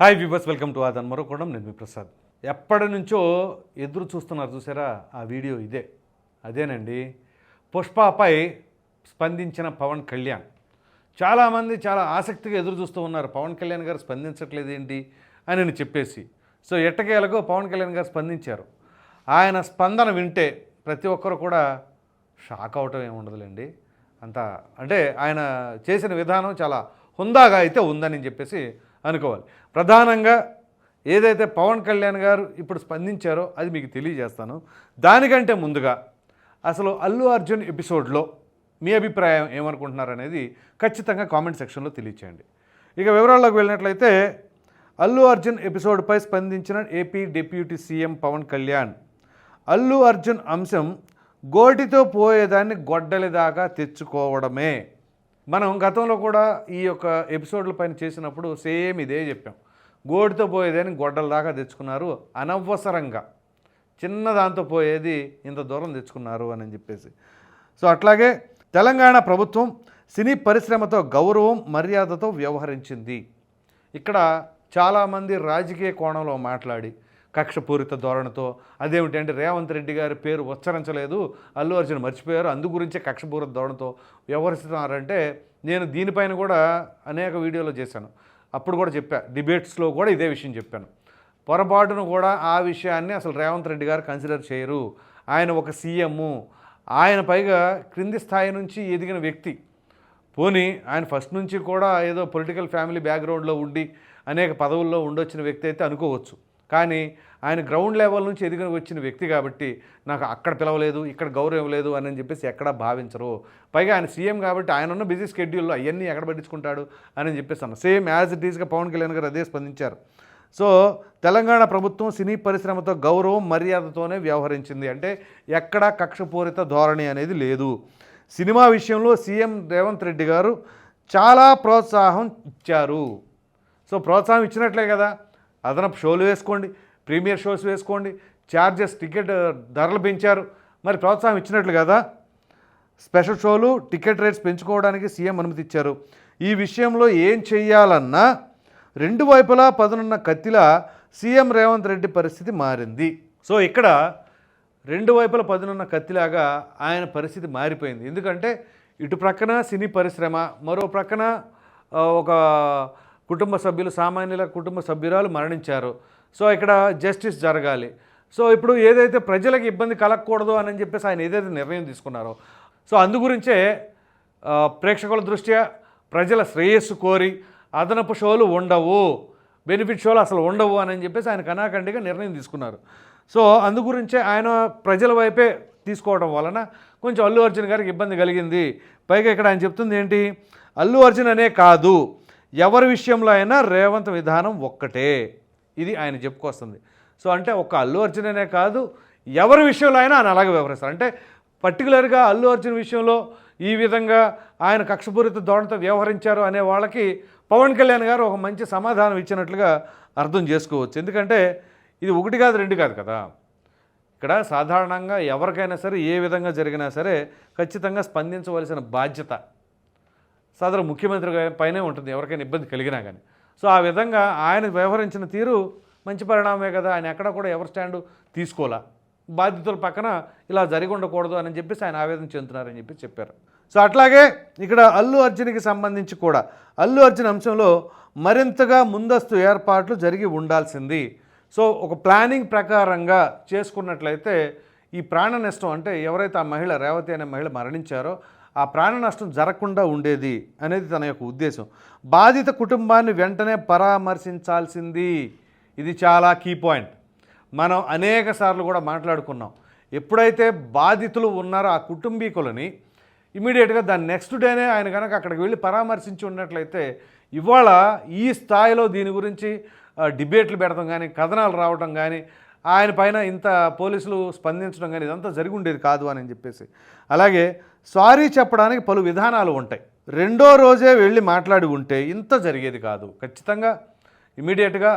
Hi viewers welcome to ఆదన్ మరొకడం నేను మీ ప్రసాద్ ఎప్పటి నుంచో ఎదురు చూస్తున్నారు చూసారా? ఆ వీడియో ఇదే. అదేనండి. పుష్పపై స్పందించిన పవన్ కళ్యాణ్. చాలామంది చాలా ఆసక్తిగా ఎదురు చూస్తూ ఉన్నారు. పవన్ కళ్యాణ్ గారు స్పందించట్లేదు ఏంటి అని నేను చెప్పేసి. సో ఎట్టకేలకు పవన్ కళ్యాణ్ గారు స్పందించారు. ఆయన స్పందన వింటే ప్రతి ఒక్కరు కూడా షాక్ అవటం ఏముండదులేండి అంత అంటే ఆయన చేసిన విధానం చాలా హుందాగా అయితే ఉందని చెప్పేసి అనుకోవాలి. ప్రధానంగా ఏదైతే పవన్ కళ్యాణ్ గారు ఇప్పుడు స్పందించారో అది మీకు తెలియజేస్తాను. దానికంటే ముందుగా అసలు అల్లు అర్జున్ ఎపిసోడ్లో మీ అభిప్రాయం ఏమనుకుంటున్నారు అనేది ఖచ్చితంగా కామెంట్ సెక్షన్లో తెలియచేయండి. ఇక వివరాల్లోకి వెళ్ళినట్లయితే అల్లు అర్జున్ ఎపిసోడ్పై స్పందించిన AP deputy CM Pawan Kalyan Allu Arjun అంశం గోటితో పోయేదాన్ని గొడ్డలి దాకా తెచ్చుకోవడమే. మనం గతంలో కూడా ఈ యొక్క ఎపిసోడ్ల పైన చేసినప్పుడు సేమ్ ఇదే చెప్పాం. గోడితో పోయేదని గొడ్డల దాకా తెచ్చుకున్నారు అనవసరంగా. చిన్న దాంతో పోయేది ఇంత దూరం తెచ్చుకున్నారు అని చెప్పేసి. సో అట్లాగే తెలంగాణ ప్రభుత్వం సినీ పరిశ్రమతో గౌరవం మర్యాదతో వ్యవహరించింది. ఇక్కడ చాలామంది రాజకీయ కోణంలో మాట్లాడి కక్షపూరిత ధోరణితో అదేమిటంటే రేవంత్ రెడ్డి గారి పేరు ఉచ్చరించలేదు అల్లు అర్జున్ మర్చిపోయారు అందు గురించే కక్షపూరిత ధోరణితో వ్యవహరిస్తున్నారంటే నేను దీనిపైన కూడా అనేక వీడియోలు చేశాను. అప్పుడు కూడా చెప్పా డిబేట్స్లో కూడా ఇదే విషయం చెప్పాను. పొరపాటును కూడా ఆ విషయాన్ని అసలు రేవంత్ రెడ్డి గారు కన్సిడర్ చేయరు. ఆయన ఒక సీఎము. ఆయన పైగా క్రింది స్థాయి నుంచి ఎదిగిన వ్యక్తి. పోనీ ఆయన ఫస్ట్ నుంచి కూడా ఏదో పొలిటికల్ ఫ్యామిలీ బ్యాక్గ్రౌండ్లో ఉండి అనేక పదవుల్లో ఉండొచ్చిన వ్యక్తి అయితే అనుకోవచ్చు. కానీ ఆయన గ్రౌండ్ లెవెల్ నుంచి ఎదిగిన వచ్చిన వ్యక్తి కాబట్టి నాకు అక్కడ పిలవలేదు ఇక్కడ గౌరవం లేదు అని చెప్పేసి ఎక్కడా భావించరు. పైగా ఆయన సీఎం కాబట్టి ఆయన ఉన్న బిజీ షెడ్యూల్లో అవన్నీ ఎక్కడ పట్టించుకుంటాడు అని చెప్పేసి అన్న. సేమ్ యాజ్ ఇట్ ఈస్గా పవన్ కళ్యాణ్ గారు అదే స్పందించారు. సో తెలంగాణ ప్రభుత్వం సినీ పరిశ్రమతో గౌరవం మర్యాదతోనే వ్యవహరించింది. అంటే ఎక్కడా కక్షపూరిత ధోరణి అనేది లేదు. సినిమా విషయంలో సీఎం రేవంత్ రెడ్డి గారు చాలా ప్రోత్సాహం ఇచ్చారు. సో ప్రోత్సాహం ఇచ్చినట్లే కదా. అదనపు షోలు వేసుకోండి ప్రీమియర్ షోస్ వేసుకోండి ఛార్జెస్ టికెట్ ధరలు పెంచారు. మరి ప్రోత్సాహం ఇచ్చినట్లు కదా? స్పెషల్ షోలు టికెట్ రేట్స్ పెంచుకోవడానికి సీఎం అనుమతి ఇచ్చారు. ఈ విషయంలో ఏం చేయాలన్నా రెండు వైపులా పదునున్న కత్తిలా సీఎం రేవంత్ రెడ్డి పరిస్థితి మారింది. సో ఇక్కడ రెండు వైపుల పదునున్న కత్తిలాగా ఆయన పరిస్థితి మారిపోయింది. ఎందుకంటే ఇటు ప్రక్కన సినీ పరిశ్రమ మరో ప్రక్కన ఒక కుటుంబ సభ్యులు సామాన్యుల కుటుంబ సభ్యురాలు మరణించారు. సో ఇక్కడ జస్టిస్ జరగాలి. సో ఇప్పుడు ఏదైతే ప్రజలకు ఇబ్బంది కలగకూడదు అని చెప్పేసి ఆయన ఏదైతే నిర్ణయం తీసుకున్నారో సో అందు గురించే ప్రేక్షకుల దృష్ట్యా ప్రజల శ్రేయస్సు కోరి అదనపు షోలు ఉండవు. బెనిఫిట్ షోలు అసలు ఉండవు అని చెప్పేసి ఆయన కనాఖండిగా నిర్ణయం తీసుకున్నారు. సో అందు గురించే ఆయన ప్రజల వైపే తీసుకోవడం వలన కొంచెం అల్లు అర్జున్ గారికి ఇబ్బంది కలిగింది. పైగా ఇక్కడ ఆయన చెప్తుంది ఏంటి? అల్లు అర్జున్ అనే కాదు. ఎవరి విషయంలో అయినా రేవంత్ విధానం ఒక్కటే. ఇది ఆయన చెప్పుకొస్తుంది. సో అంటే ఒక అల్లు అర్జున్ అనే కాదు ఎవరి విషయంలో అయినా ఆయన అలాగే వ్యవహరిస్తారు. అంటే పర్టికులర్గా అల్లు అర్జున్ విషయంలో ఈ విధంగా ఆయన కక్షపూరిత ధోరణితో వ్యవహరించారు అనే వాళ్ళకి పవన్ కళ్యాణ్ గారు ఒక మంచి సమాధానం ఇచ్చినట్లుగా అర్థం చేసుకోవచ్చు. ఎందుకంటే ఇది ఒకటి కాదు రెండు కాదు కదా. ఇక్కడ సాధారణంగా ఎవరికైనా సరే ఏ విధంగా జరిగినా సరే ఖచ్చితంగా స్పందించవలసిన బాధ్యత సదరు ముఖ్యమంత్రి పైనే ఉంటుంది ఎవరికైనా ఇబ్బంది కలిగినా కానీ సో ఆ విధంగా ఆయన వ్యవహరించిన తీరు మంచి పరిణామమే కదా ఆయన ఎక్కడ కూడా ఎవరి స్టాండు తీసుకోలే. బాధితుల పక్కన ఇలా జరిగి ఉండకూడదు అని చెప్పేసి ఆయన ఆవేదన చెందుతున్నారని చెప్పి చెప్పారు. సో అట్లాగే ఇక్కడ అల్లు అర్జున్కి సంబంధించి కూడా అల్లు అర్జున్ అంశంలో మరింతగా ముందస్తు ఏర్పాట్లు జరిగి ఉండాల్సింది. సో ఒక ప్లానింగ్ ప్రకారంగా చేసుకున్నట్లయితే ఈ ప్రాణ నష్టం అంటే ఎవరైతే ఆ మహిళ రేవతి అనే మహిళ మరణించారో ఆ ప్రాణ నష్టం జరగకుండా ఉండేది అనేది తన యొక్క ఉద్దేశం. బాధిత కుటుంబాన్ని వెంటనే పరామర్శించాల్సింది. ఇది చాలా కీ పాయింట్ మనం అనేక సార్లు కూడా మాట్లాడుకున్నాం. ఎప్పుడైతే బాధితులు ఉన్నారో ఆ కుటుంబీకులని ఇమీడియట్గా దాని నెక్స్ట్ డేనే ఆయన కనుక అక్కడికి వెళ్ళి పరామర్శించి ఉన్నట్లయితే ఇవాళ ఈ స్థాయిలో దీని గురించి డిబేట్లు పెడతాం కానీ కథనాలు రావడం కానీ ఆయన పైన ఇంత పోలీసులు స్పందించడం కానీ ఇదంతా జరిగి ఉండేది కాదు అని చెప్పేసి. అలాగే సారీ చెప్పడానికి పలు విధానాలు ఉంటాయి. రెండో రోజే వెళ్ళి మాట్లాడి ఉంటే ఇంత జరిగేది కాదు. ఖచ్చితంగా ఇమీడియట్గా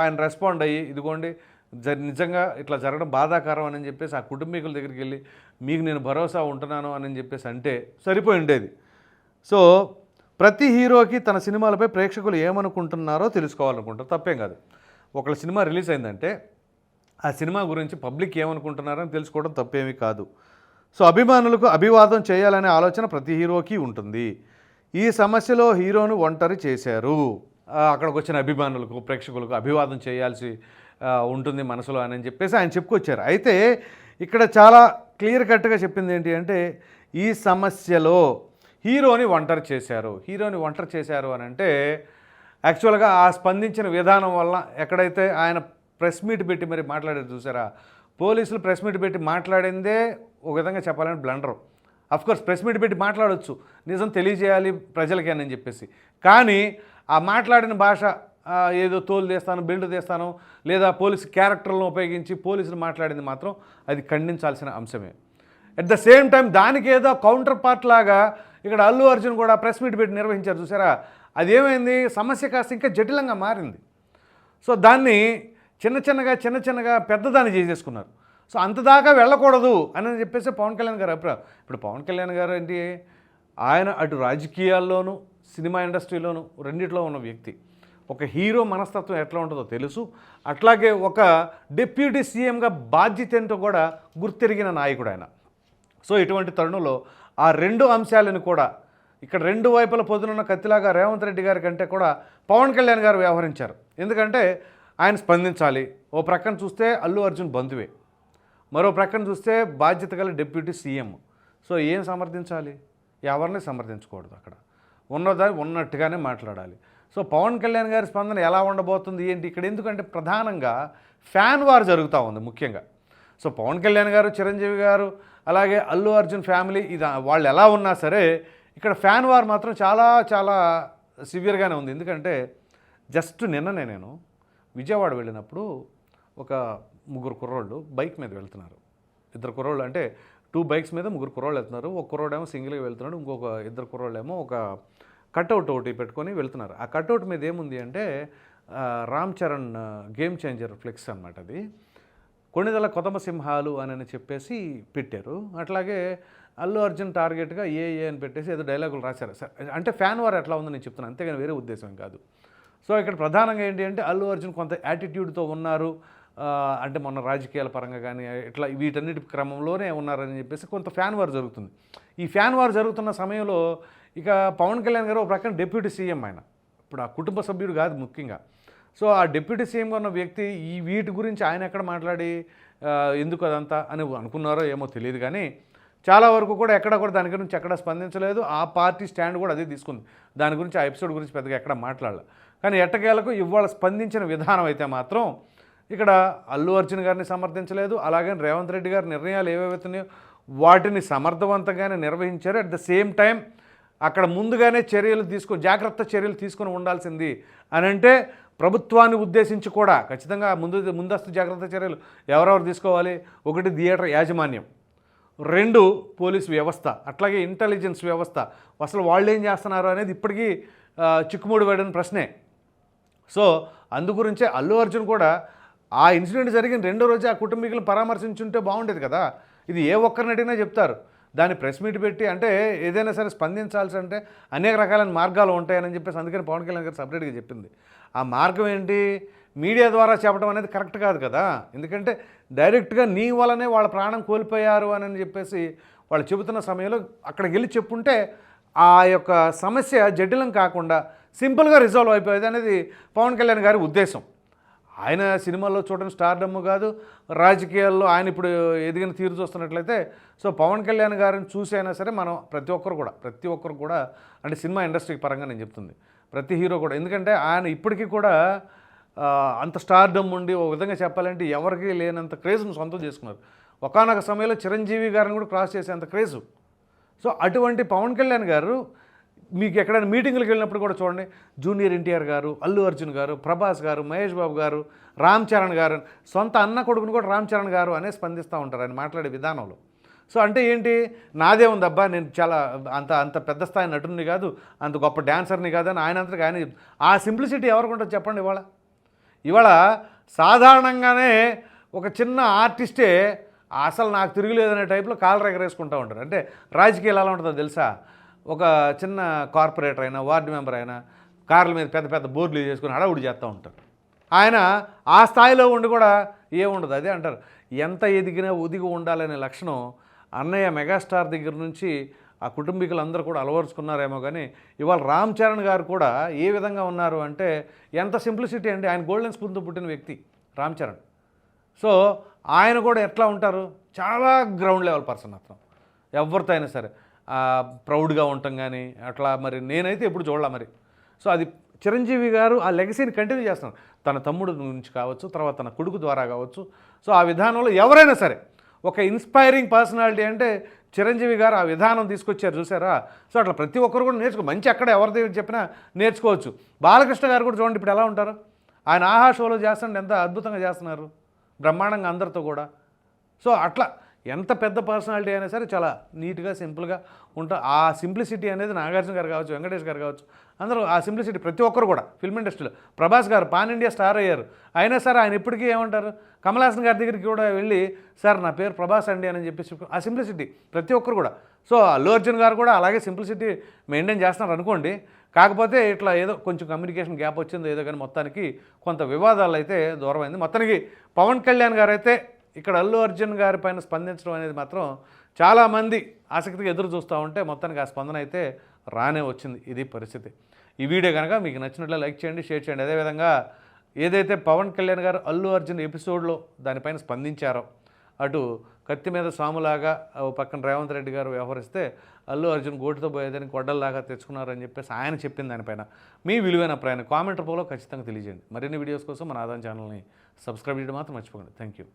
ఆయన రెస్పాండ్ అయ్యి ఇదిగోండి జ నిజంగా ఇట్లా జరగడం బాధాకరం అని చెప్పేసి ఆ కుటుంబీకుల దగ్గరికి వెళ్ళి మీకు నేను భరోసా ఉంటున్నాను అని చెప్పేసి అంటే సరిపోయి ఉండేది. సో ప్రతి హీరోకి తన సినిమాలపై ప్రేక్షకులు ఏమనుకుంటున్నారో తెలుసుకోవాలనుకుంటారు. తప్పేం కాదు. ఒకళ్ళ సినిమా రిలీజ్ అయిందంటే ఆ సినిమా గురించి పబ్లిక్ ఏమనుకుంటున్నారని తెలుసుకోవడం తప్పేమీ కాదు. సో అభిమానులకు అభివాదం చేయాలనే ఆలోచన ప్రతి హీరోకి ఉంటుంది. ఈ సమస్యలో హీరోను ఒంటరి చేశారు. అక్కడికి వచ్చిన అభిమానులకు ప్రేక్షకులకు అభివాదం చేయాల్సి ఉంటుంది మనసులో అని చెప్పేసి ఆయన చెప్పుకొచ్చారు. అయితే ఇక్కడ చాలా క్లియర్ కట్గా చెప్పింది ఏంటి అంటే ఈ సమస్యలో హీరోని ఒంటరి చేశారు. హీరోని ఒంటరి చేశారు అని అంటే యాక్చువల్గా ఆ స్పందించిన విధానం వల్ల ఎక్కడైతే ఆయన ప్రెస్ మీట్ పెట్టి మరి మాట్లాడారు చూసారా పోలీసులు ప్రెస్ మీట్ పెట్టి మాట్లాడిందే ఒక విధంగా చెప్పాలని బ్లండర్. కోర్స్ ప్రెస్ మీట్ పెట్టి మాట్లాడొచ్చు. నిజం తెలియజేయాలి ప్రజలకి అని చెప్పేసి. కానీ ఆ మాట్లాడిన భాష ఏదో తోలు తీస్తాను బిల్డ్ తీస్తాను లేదా పోలీసు క్యారెక్టర్లను ఉపయోగించి పోలీసులు మాట్లాడింది మాత్రం అది ఖండించాల్సిన అంశమే. అట్ ద సేమ్ టైం దానికి ఏదో కౌంటర్ పార్ట్ లాగా ఇక్కడ అల్లు అర్జున్ కూడా ప్రెస్ మీట్ పెట్టి నిర్వహించారు చూసారా? అదేమైంది? సమస్య కాస్త ఇంకా జటిలంగా మారింది. సో దాన్ని చిన్న చిన్నగా చిన్న చిన్నగా పెద్దదాన్ని చేసేసుకున్నారు. సో అంత దాకా వెళ్ళకూడదు అని చెప్పేసి పవన్ కళ్యాణ్ గారు అభిప్రాయం. ఇప్పుడు పవన్ కళ్యాణ్ గారు ఏంటి ఆయన అటు రాజకీయాల్లోనూ సినిమా ఇండస్ట్రీలోనూ రెండిట్లో ఉన్న వ్యక్తి. ఒక హీరో మనస్తత్వం ఎట్లా ఉంటుందో తెలుసు. అట్లాగే ఒక డిప్యూటీ సీఎంగా బాధ్యత ఏంటో కూడా గుర్తెరిగిన నాయకుడు ఆయన. సో ఇటువంటి తరుణంలో ఆ రెండు అంశాలను కూడా ఇక్కడ రెండు వైపుల పొద్దునున్న కత్తిలాగా రేవంత్ రెడ్డి గారి కంటే కూడా పవన్ కళ్యాణ్ గారు వ్యవహరించారు. ఎందుకంటే ఆయన స్పందించాలి. ఓ ప్రక్కన చూస్తే అల్లు అర్జున్ బంధువే. మరో ప్రక్కన చూస్తే బాధ్యత గల డిప్యూటీ సీఎం. సో ఏం సమర్థించాలి? ఎవరిని సమర్థించకూడదు అక్కడ. ఉన్నదాన్ని ఉన్నట్టుగానే మాట్లాడాలి. సో పవన్ కళ్యాణ్ గారి స్పందన ఎలా ఉండబోతుంది ఏంటి? ఇక్కడ ఎందుకంటే ప్రధానంగా ఫ్యాన్ వార్ జరుగుతూ ఉంది ముఖ్యంగా. సో పవన్ కళ్యాణ్ గారు చిరంజీవి గారు అలాగే అల్లు అర్జున్ ఫ్యామిలీ ఇది వాళ్ళు ఎలా ఉన్నా సరే ఇక్కడ ఫ్యాన్ వార్ మాత్రం చాలా చాలా సివియర్గానే ఉంది. ఎందుకంటే జస్ట్ నిన్ననే నేను విజయవాడ వెళ్ళినప్పుడు ఒక ముగ్గురు కుర్రోళ్ళు బైక్ మీద వెళ్తున్నారు. ఇద్దరు కుర్రోళ్ళు అంటే టూ బైక్స్ మీద ముగ్గురు కుర్రోళ్ళు వెళ్తున్నారు. ఒక కుర్రోడేమో సింగిల్గా వెళ్తున్నాడు ఇంకొక ఇద్దరు కుర్రోళ్ళేమో ఒక కట్అవుట్ ఒకటి పెట్టుకొని వెళ్తున్నారు. ఆ కట్అవుట్ మీద ఏముంది అంటే Ram Charan game changer flex అనమాట అది. కొణిదల కొతమ సింహాలు అని చెప్పేసి పెట్టారు. అట్లాగే అల్లు అర్జున్ టార్గెట్గా ఏ ఏ అని పెట్టేసి ఏదో డైలాగులు రాశారు. సార్ అంటే ఫ్యాన్ వార్ ఎట్లా ఉందని నేను చెప్తున్నాను అంతేగాని వేరే ఉద్దేశం కాదు. సో ఇక్కడ ప్రధానంగా ఏంటి అంటే అల్లు అర్జున్ కొంత యాటిట్యూడ్తో ఉన్నారు. అంటే మొన్న రాజకీయాల పరంగా కానీ ఇట్లా వీటన్నిటి క్రమంలోనే ఉన్నారని చెప్పేసి కొంత ఫ్యాన్ వార్ జరుగుతుంది. ఈ ఫ్యాన్ వార్ జరుగుతున్న సమయంలో ఇక పవన్ కళ్యాణ్ గారు ఒక ప్రక్కన డెప్యూటీ సీఎం ఆయన. ఇప్పుడు ఆ కుటుంబ సభ్యుడు కాదు ముఖ్యంగా. సో ఆ డిప్యూటీ సీఎంగా ఉన్న వ్యక్తి ఈ వీటి గురించి ఆయన ఎక్కడ మాట్లాడి ఎందుకు అదంతా అని అనుకున్నారో ఏమో తెలియదు కానీ చాలా వరకు కూడా ఎక్కడ కూడా దాని గురించి ఎక్కడ స్పందించలేదు. ఆ పార్టీ స్టాండ్ కూడా అదే తీసుకుంది. దాని గురించి ఆ ఎపిసోడ్ గురించి పెద్దగా ఎక్కడ మాట్లాడలేదు కానీ ఎట్టకేలకు ఇవాళ స్పందించిన విధానం అయితే మాత్రం ఇక్కడ అల్లు అర్జున్ గారిని సమర్థించలేదు అలాగే రేవంత్ రెడ్డి గారి నిర్ణయాలు ఏవేవైతున్నాయో వాటిని సమర్థవంతంగానే నిర్వహించారు. అట్ ద సేమ్ టైం అక్కడ ముందుగానే చర్యలు తీసుకొని జాగ్రత్త చర్యలు తీసుకొని ఉండాల్సింది అని అంటే ప్రభుత్వాన్ని ఉద్దేశించి కూడా ఖచ్చితంగా ముందు ముందస్తు జాగ్రత్త చర్యలు ఎవరెవరు తీసుకోవాలి? ఒకటి థియేటర్ యాజమాన్యం రెండు పోలీస్ వ్యవస్థ అట్లాగే ఇంటెలిజెన్స్ వ్యవస్థ. అసలు వాళ్ళు ఏం చేస్తున్నారు అనేది ఇప్పటికీ చిక్కుముడి పడిన ప్రశ్నే. సో అందుగురించే అల్లు అర్జున్ కూడా ఆ ఇన్సిడెంట్ జరిగిన రెండో రోజు ఆ కుటుంబీకులను పరామర్శించుంటే బాగుండేది కదా. ఇది ఏ ఒక్కరిని అడిగినా చెప్తారు. దాన్ని ప్రెస్ మీట్ పెట్టి అంటే ఏదైనా సరే స్పందించాల్సి అంటే అనేక రకాలైన మార్గాలు ఉంటాయని చెప్పేసి అందుకని పవన్ కళ్యాణ్ గారు సపరేట్గా చెప్పింది. ఆ మార్గం ఏంటి? మీడియా ద్వారా చెప్పడం అనేది కరెక్ట్ కాదు కదా. ఎందుకంటే డైరెక్ట్గా నీ వల్లనే వాళ్ళ ప్రాణం కోల్పోయారు అని చెప్పేసి వాళ్ళు చెబుతున్న సమయంలో అక్కడికి వెళ్ళి చెప్పుంటే ఆ యొక్క సమస్య జటిలం కాకుండా సింపుల్గా రిజాల్వ్ అయిపోయేది అనేది పవన్ కళ్యాణ్ గారి ఉద్దేశం. ఆయన సినిమాల్లో చూడడం స్టార్డమ్ కాదు. రాజకీయాల్లో ఆయన ఇప్పుడు ఎదిగిన తీరు చూస్తున్నట్లయితే సో పవన్ కళ్యాణ్ గారిని చూసి అయినా సరే మనం ప్రతి ఒక్కరు కూడా ప్రతి ఒక్కరు కూడా అంటే సినిమా ఇండస్ట్రీ పరంగా నేను చెప్తుంది. ప్రతి హీరో కూడా. ఎందుకంటే ఆయన ఇప్పటికీ కూడా అంత స్టార్డమ్ ఉండి ఒక విధంగా చెప్పాలంటే ఎవరికీ లేనంత క్రేజ్ను సొంతం చేసుకున్నారు. ఒకనొక సమయంలో చిరంజీవి గారిని కూడా క్రాస్ చేసేంత క్రేజు. సో అటువంటి పవన్ కళ్యాణ్ గారు మీకు ఎక్కడైనా మీటింగులకు వెళ్ళినప్పుడు కూడా చూడండి జూనియర్ ఎన్టీఆర్ గారు అల్లు అర్జున్ గారు ప్రభాస్ గారు మహేష్ బాబు గారు రామ్ చరణ్ గారు సొంత అన్న కొడుకుని కూడా రామ్ చరణ్ గారు అనే స్పందిస్తూ ఉంటారు ఆయన మాట్లాడే విధానంలో. సో అంటే ఏంటి నాదే ఉందబ్బా అబ్బా నేను చాలా అంత అంత పెద్ద స్థాయి నటుని కాదు అంత గొప్ప డ్యాన్సర్ని కాదు అని ఆయన అంతగా ఆయన ఆ సింప్లిసిటీ ఎవరికి ఉంటుంది చెప్పండి ఇవాళ? ఇవాళ సాధారణంగానే ఒక చిన్న ఆర్టిస్టే అసలు నాకు తిరుగులేదనే టైప్లో కాలు ఎగరేసుకుంటూ ఉంటారు. అంటే రాజకీయాలు ఎలా ఉంటుందో తెలుసా? ఒక చిన్న కార్పొరేటర్ అయినా వార్డు మెంబర్ అయినా కార్ల మీద పెద్ద పెద్ద బోర్డులు చేసుకుని హడావుడి చేస్తూ ఉంటారు. ఆయన ఆ స్థాయిలో ఉండి కూడా ఏముండదు అదే అంటారు. ఎంత ఎదిగినా ఒదిగి ఉండాలనే లక్షణం అన్నయ్య మెగాస్టార్ దగ్గర నుంచి ఆ కుటుంబీకులందరూ కూడా అలవరుచుకున్నారేమో కానీ ఇవాళ రామ్ చరణ్ గారు కూడా ఏ విధంగా ఉన్నారు అంటే ఎంత సింప్లిసిటీ అండి. ఆయన గోల్డెన్ స్పూన్తో పుట్టిన వ్యక్తి రామ్ చరణ్. సో ఆయన కూడా ఎట్లా ఉంటారు? చాలా గ్రౌండ్ లెవెల్ పర్సన్ అతను. ఎవరితో అయినా సరే. ప్రౌడ్గా ఉండటం కానీ అట్లా మరి నేనైతే ఎప్పుడు చూడాల మరి. సో అది చిరంజీవి గారు ఆ లెగసీని కంటిన్యూ చేస్తున్నారు. తన తమ్ముడు నుంచి కావచ్చు తర్వాత తన కొడుకు ద్వారా కావచ్చు. సో ఆ విధానంలో ఎవరైనా సరే ఒక ఇన్స్పైరింగ్ పర్సనాలిటీ అంటే చిరంజీవి గారు ఆ విధానం తీసుకొచ్చారు చూసారా? సో అట్లా ప్రతి ఒక్కరు కూడా నేర్చుకో మంచి ఎక్కడ ఎవరిది చెప్పినా నేర్చుకోవచ్చు. బాలకృష్ణ గారు కూడా చూడండి ఇప్పుడు ఎలా ఉంటారు? ఆయన ఆహా షోలో చేస్తుంటే ఎంత అద్భుతంగా చేస్తున్నారు. బ్రహ్మాండంగా అందరితో కూడా. సో అట్లా ఎంత పెద్ద పర్సనాలిటీ అయినా సరే చాలా నీట్గా సింపుల్గా ఉంటా. ఆ సింప్లిసిటీ అనేది నాగార్జున గారు కావచ్చు వెంకటేష్ గారు కావచ్చు అందరూ ఆ సింప్లిసిటీ ప్రతి ఒక్కరు కూడా ఫిల్మ్ ఇండస్ట్రీలో. ప్రభాస్ గారు పాన్ ఇండియా స్టార్ అయ్యారు. అయినా సరే ఆయన ఇప్పటికీ ఏమంటారు? కమలాసన్ గారి దగ్గరికి కూడా వెళ్ళి సార్ నా పేరు ప్రభాస్ అండి అని చెప్పేసి ఆ సింప్లిసిటీ ప్రతి ఒక్కరు కూడా. సో అల్లు అర్జున్ గారు కూడా అలాగే సింప్లిసిటీ మెయింటైన్ చేస్తున్నారు అనుకోండి కాకపోతే ఇట్లా ఏదో కొంచెం కమ్యూనికేషన్ గ్యాప్ వచ్చిందో ఏదో కానీ మొత్తానికి కొంత వివాదాలు అయితే దూరమైంది. మొత్తానికి పవన్ కళ్యాణ్ గారు అయితే ఇక్కడ అల్లు అర్జున్ గారి పైన స్పందించడం అనేది మాత్రం చాలామంది ఆసక్తిగా ఎదురు చూస్తూ ఉంటే మొత్తానికి ఆ స్పందన అయితే రానే వచ్చింది ఇది పరిస్థితి. ఈ వీడియో కనుక మీకు నచ్చినట్లే లైక్ చేయండి షేర్ చేయండి. అదేవిధంగా ఏదైతే పవన్ కళ్యాణ్ గారు అల్లు అర్జున్ ఎపిసోడ్లో దానిపైన స్పందించారో అటు కత్తి మీద సాములాగా ఓ పక్కన రేవంత్ రెడ్డి గారు వ్యవహరిస్తే అల్లు అర్జున్ గోటుతో పోయేదని కొడ్డల్లాగా తెచ్చుకున్నారని చెప్పేసి ఆయన చెప్పిన దానిపైన. మీ విలువైన ప్రయాణం. కామెంట్ రూపంలో ఖచ్చితంగా తెలియజేయండి. మరిన్ని వీడియోస్ కోసం మన ఆదాయం ఛానల్ని సబ్స్క్రైబ్ చేయడం మాత్రం మర్చిపోకండి. Thank you